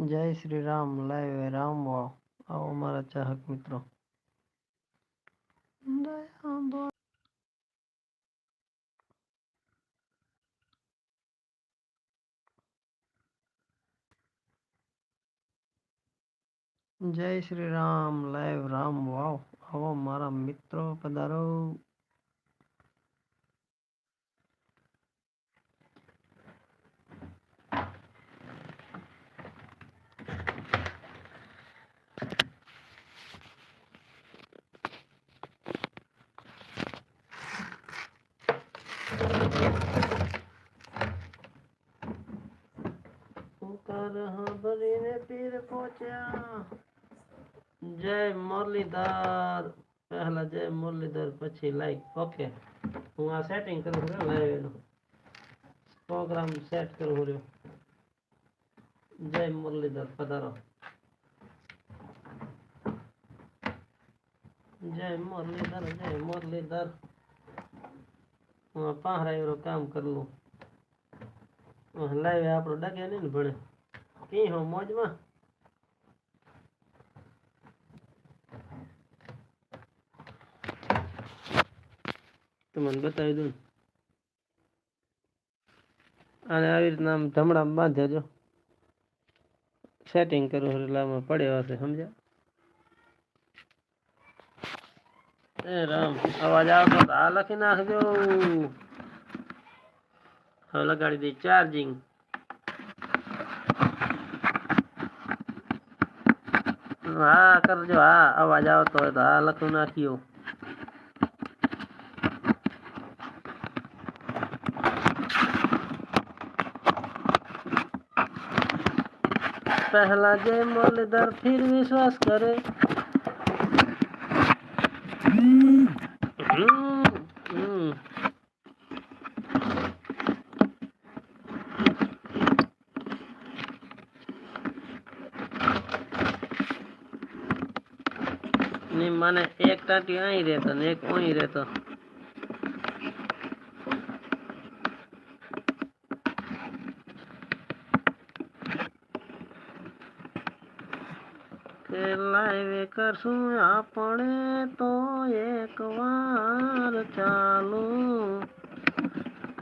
जय श्री राम लाइव राम वाव आओ हमारा चाहक मित्रों जय श्री राम लाइव राम वाव आओ हमारा मित्रों पधारो પીર પહોંચ્યા જય મુરલીધર પહેલા જય મુરલીધર પછી લાઈક ઓકે હું આ સેટિંગ કરું છું લાઈવ એનું પ્રોગ્રામ સેટ કરું છું જય મુરલીધર પધારો જય મુરલીધર જય મુરલીધર હું પાંહરા એવરો કામ કરું લાઈવ આપણો ડગે નહીં ને ભણે કેવી હો મોજમાં મને બતાવી દઉં અને આવી રીતના આમ ધમડામાં બાંધ્યા જો સેટિંગ કરું રેલામાં પડ્યા હશે સમજ્યા એ રામ અવાજ આવતો આ લખી નાખજો હવે લગાડી દઈ ચાર્જિંગ हाँ कर जो हाँ अब आ तो हाँ लखनऊ ना कियो पहला जय मोल फिर विश्वास करे અહીં મને એક ટાટી અહીં રહેતો ને એક અહીં રહેતો લાઈવે કરશું આપણે તો એક વાર ચાલુ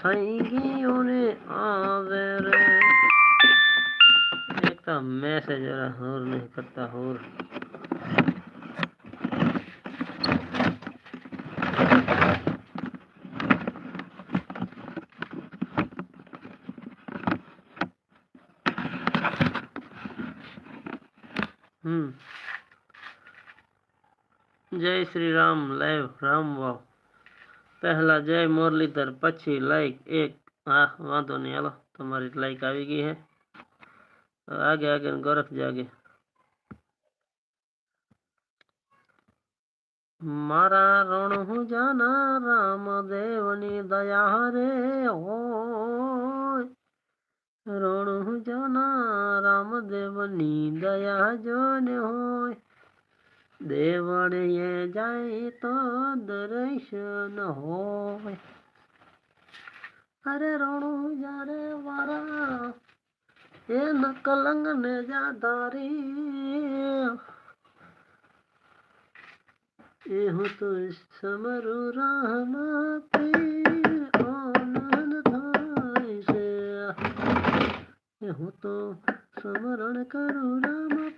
થઈ ગયું ને આવે રે એક તો મેસેજ હોર નહીં કરતા હોર जय श्री राम लय राम वाव पहला जय मुरलीधर पक्षी लाइक एक आह वाधो नहीं आलो तुम्हारी लाइक आ गई है आगे आगे गोरख जागे मारा रण हूँ जाना राम देवनी दया रे हो रण हूँ जाना राम देवनी दया जोन होय દેવળીએ જાય તો દર્શન હોય અરે રણું જ્યારે વારા એ નકલંગ ને જાધારી એ હું તો સમરુ રામા આનંદ થાય છે એ હું તો સમરણ કરું રામા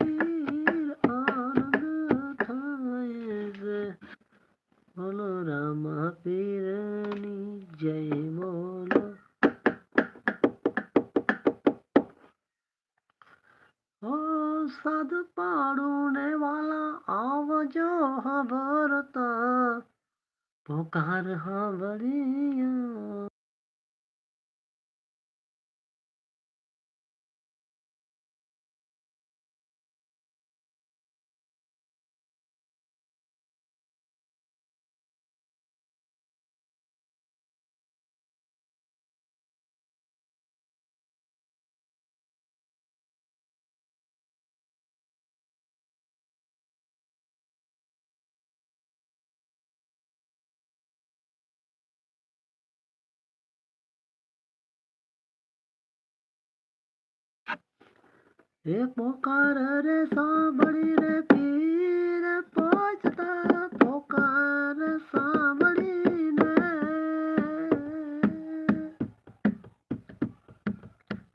એ પોકાર રે સાંભળી રે પીર પહોંચતા પોકાર સાંભળી ને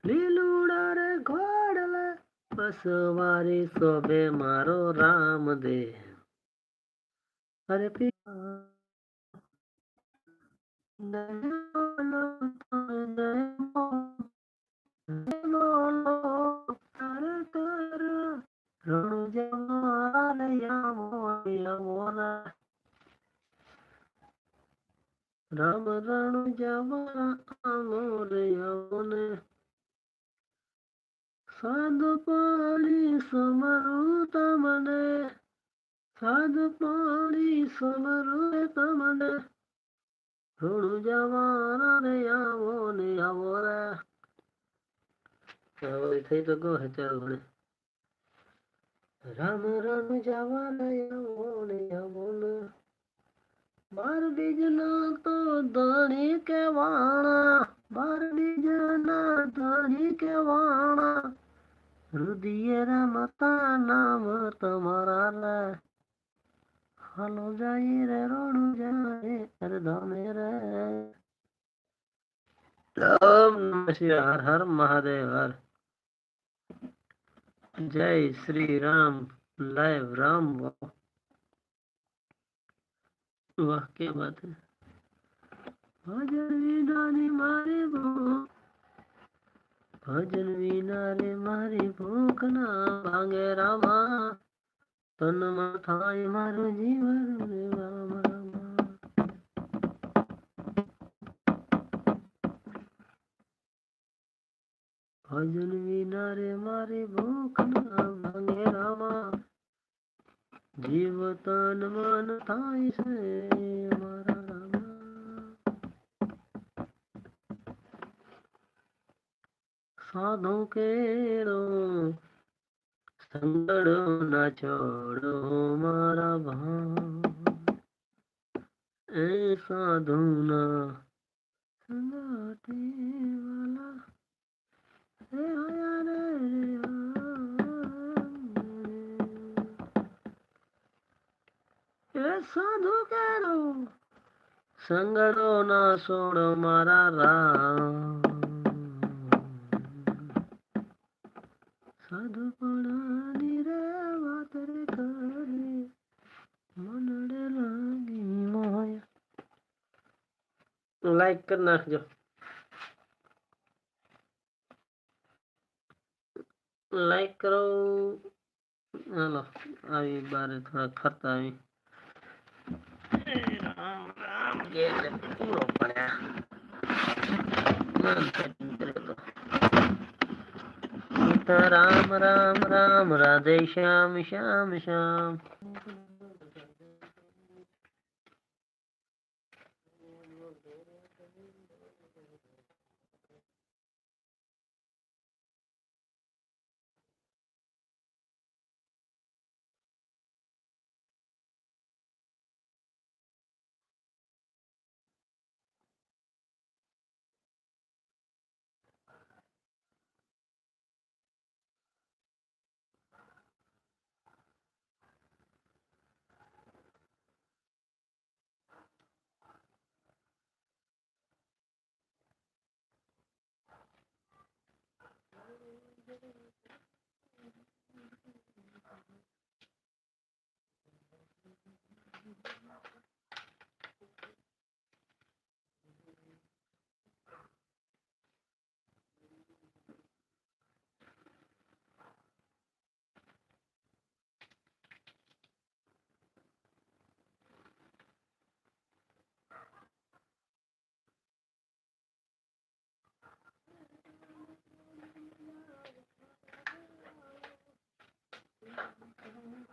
લીલુડા રે ઘોડલે પસવારી શોભે મારો રામ દે અરે પી सदपाणी समरूत मने सदपाणी समरूत मने रुण जवान ने आवो ने आवो रे इतना ही तो गो है चल बने राम राम जवान आवो ने आवो ने बार बिजना तो दानी के बार बिजना दानी के वाणा हृदय मता नाम तमरा ल जाए रे रोणु जाए हर धामे रे हर हर महादेव हर जय श्री राम लय राम वाह वाह क्या बात है हजर विदानी मारे बहुत ભજન વિના રે મારી ભૂખ ના ભાંગે રામા તનમાં થાય મારું જીવન રે ભજન વિના રે મારી ભૂખ ના ભાંગે રામા જીવ તન મન થાય છે છોડો મારા ભાન એ સાધુના સંગાતી વાલા હે હયાને એ સાધુ કેરો સંગડો ના છોડો મારા રામ कर नाख जो लाइक करो हेलो अभी बारे थोड़ा खर्च आ Ram Ram Ram Radhe Shyam Shyam Shyam together with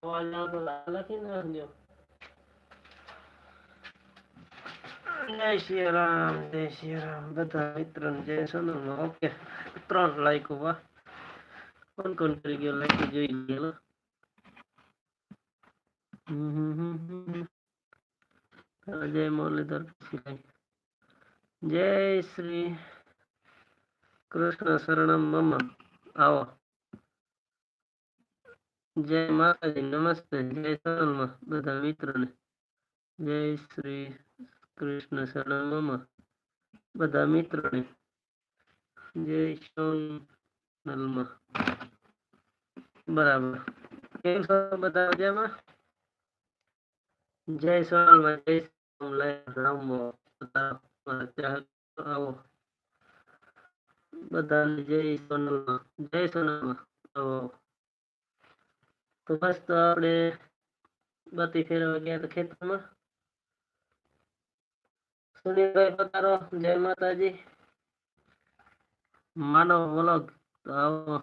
wala ba lalak yun ah nyo ay siram ay siram bata jason oke itron like ko ba kon kon kong like ko jay nila jay mole dar pisilay jay sri krishna saranam mama awa જય માતાજી નમસ્તે જય સરલમાં બધા મિત્રોને જય શ્રી કૃષ્ણ સરલમાં બધા મિત્રોને જય સોનલમાં બરાબર કેમ છો બધા મજામાં જય સોનલમાં જય રામો આવો બધાને જય સોનલમાં જય સોનલમાં આવો તો મસ્ત આપણે બત્તી ફેરવા ગયા ખેતરમાં સુનિલભાઈ પતારો જય માતાજી માનવ વલોગ તો આવો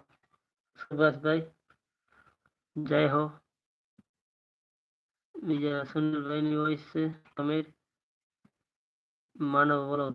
સુભાષભાઈ જય હો બીજા સુનિલભાઈની વોઇસ છે તમે માનવ વલોગ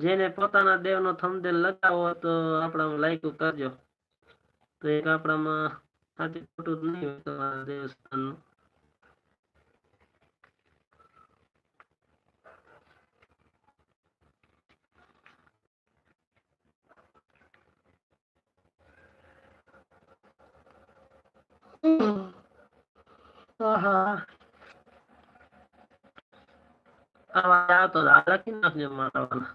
જેને પોતાના દેવ નો થમદેલ લગાવો તો આપણામાં લાયકું કરજો તો એક આપણામાં સાચું ખોટું નહીં હોય તમારા દેવસ્થાનનું આવતો લખી નાખજો મારા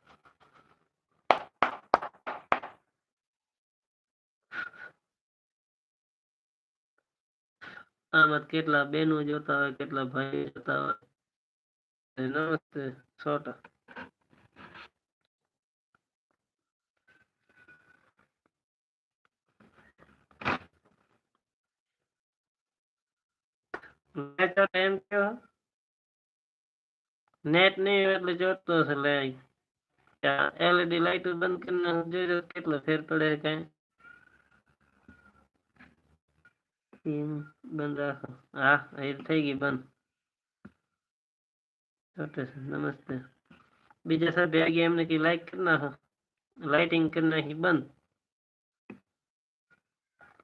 અમત કેટલા બેનો જોતા હોય કેટલા ભાઈ જતા હોય એનો છે છોટા મેટર નેમ કે નેટ નેમ એટલે જોતો છે ને આ એલઈડી લાઇટ બંધ કે ન જો કેટલા ફેર પડે કે ટીમ બંધ રાખો હા અહીં થઈ ગઈ બંધ નમસ્તે બીજા સભ્ય આવી ગયા એમને કઈ લાઈક કરી નાખો લાઇટિંગ કરી નાખી બંધ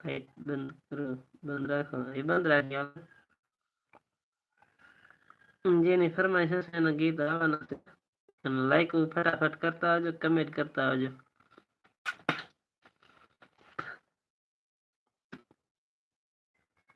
લાઇટ બંધ કરો બંધ રાખો એ બંધ રાખી જેની ફરમાઈશ હશે એના ગીત આવવાના છે લાઈક ફટાફટ કરતા આવજો કમેન્ટ કરતા આવજો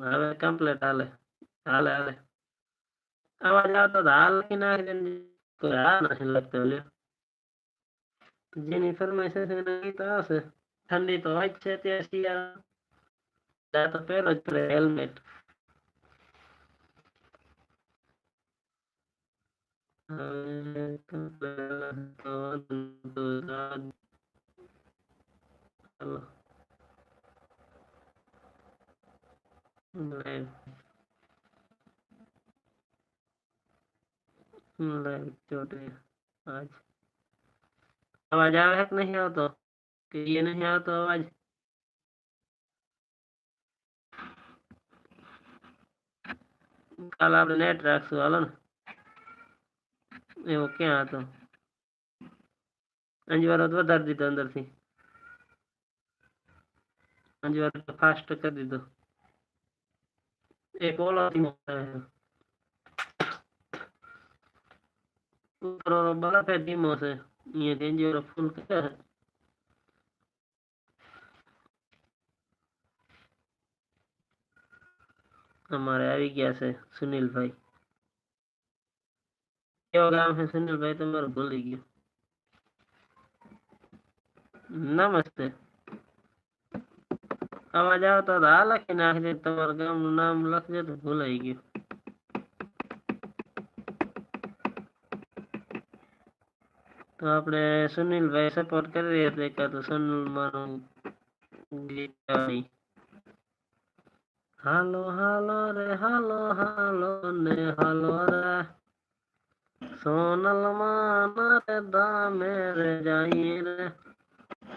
હવે કમ્પ્લીટ હાલે હાલે હાલે અવાજ આવતો તો હાલ લખી તો હા નથી લખતો લ્યો જેની ફરમાઈશ છે એ તો આવશે ઠંડી તો હોય જ છે ત્યાં શિયાળા તો પહેરો જ પડે હેલ્મેટ હવે તો लाइव आज आवाज आ रहा है नहीं आ तो कि ये नहीं आ तो आवाज कल आप नेट वाला ना ये वो क्या तो? अंज बार तो दर्द दी तो अंदर तो फास्ट कर दी तो एक और अजीम होता है और बड़ा पैदीम होता है ये रेंज और फुल क्या है हमारे आ भी गया से सुनील भाई क्या प्रोग्राम है सुनील भाई तो मेरा भूल गया नमस्ते आवाज आता था लेकिन आखिर तुम्हारे का नाम लग जाए तो भूल आएगी तो आपने सुनील भाई सपोर्ट कर रहे थे क्या तो सुनील मानो हालो हालो रे हालो हालो ने हालो रे सोनल माना रे दामे रे जाइए रे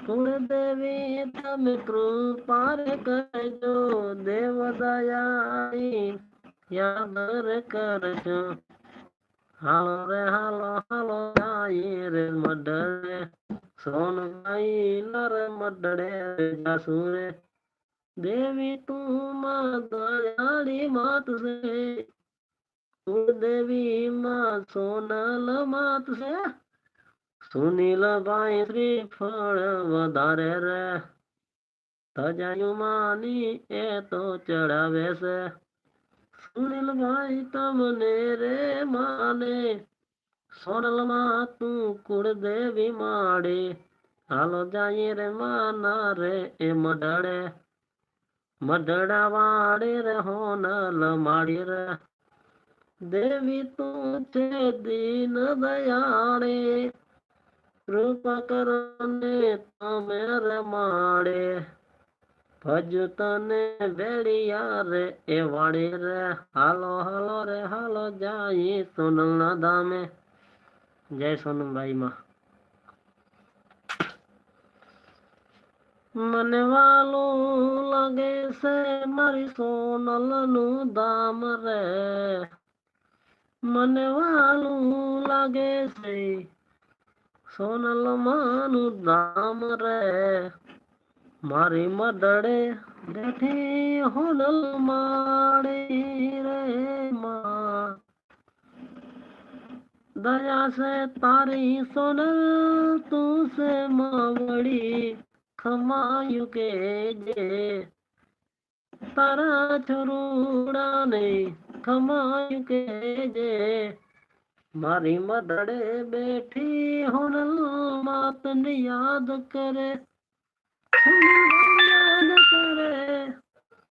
गुण देवी तम कृपार कर जो देव दयाई यादर कर जो हलो रे हलो हलो आई रे मडड़े सोन गई नर मडड़े जासूरे देवी तू माँ दयाली मात से तू देवी माँ सोनल मात से સુનીલભાઈ શ્રીફળ વધારે રે ધજાયું માની એ તો ચડાવે છે સુનીલભાઈ તમને રે માને સોનલમાં તું કુળદેવી માડે હાલો જાય રે માના રે એ મઢડે મઢડા વાડે રે હોનલ માડી રે દેવી તું છે દીન દયાળે કૃપા કરો ને તમે રમાડે ભજ તને વેડિયા રે એ વાળી રે હાલો હાલો રે હાલો જાય સોનલ ના દામે જય સોનમભાઈ માં મને વાલું લાગે છે મારી સોનલ નું દામ રે મને વાલું લાગે છે સોનલ માનું નામ રે મારી મદડે બેઠે હોનલ માડી રે માં દયા સે તારી સોનલ તું સે માવડી ખમાયું કે જે તારા છોરુડા ને ખમાયું કે જે મારી મદડે બેઠી હુનલ માતને યાદ કરે યાદ કરે